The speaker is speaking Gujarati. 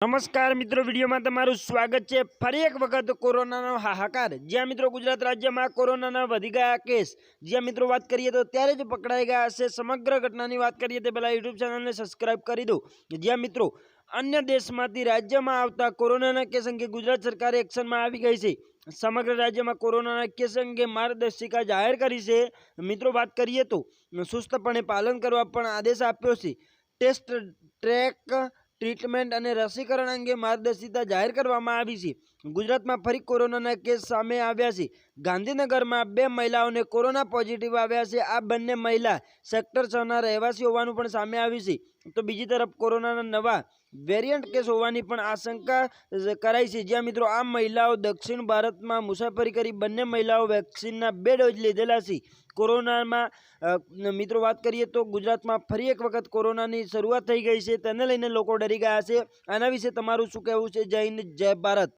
નમસ્કાર મિત્રો, વિડીયોમાં તમારું સ્વાગત છે. ફરી એક વખત કોરોનાનો હાહાકાર. જ્યાં મિત્રો ગુજરાત રાજ્યમાં કોરોનાના વધી ગયા કેસ. જ્યાં મિત્રો વાત કરીએ તો ત્યારે જ પકડાઈ ગયા હશે. સમગ્ર ઘટનાની વાત કરીએ તે પહેલાં યુટ્યુબ ચેનલને સબસ્ક્રાઇબ કરી દો. જ્યાં મિત્રો અન્ય દેશમાંથી રાજ્યમાં આવતા કોરોનાના કેસ અંગે ગુજરાત સરકારે એક્શનમાં આવી ગઈ છે. સમગ્ર રાજ્યમાં કોરોનાના કેસ અંગે માર્ગદર્શિકા જાહેર કરી છે. મિત્રો વાત કરીએ તો સુસ્તપણે પાલન કરવા પણ આદેશ આપ્યો છે. ટેસ્ટ ટ્રેક ટ્રીટમેન્ટ અને રસીકરણ અંગે માર્ગદર્શિકા જાહેર કરવામાં આવી છે. ગુજરાતમાં ફરી કોરોનાના કેસ સામે આવ્યા છે. ગાંધીનગરમાં બે મહિલાઓને કોરોના પોઝિટિવ આવ્યા છે. આ બંને મહિલા સેક્ટર છના રહેવાસી હોવાનું પણ સામે આવ્યું છે. તો બીજી તરફ કોરોનાના નવા વેરિયન્ટ કેસ હોવાની પણ આશંકા કરાઈ છે. જ્યાં મિત્રો આ મહિલાઓ દક્ષિણ ભારતમાં મુસાફરી કરી બંને મહિલાઓ વેક્સિનના બે ડોઝ લીધેલા છે. કોરોનામાં મિત્રો વાત કરીએ તો ગુજરાતમાં ફરી એક વખત કોરોનાની શરૂઆત થઈ ગઈ છે. તેને લઈને લોકો ડરી ગયા છે. આના વિશે તમારું શું કહેવું છે? જય હિન્દ, જય ભારત.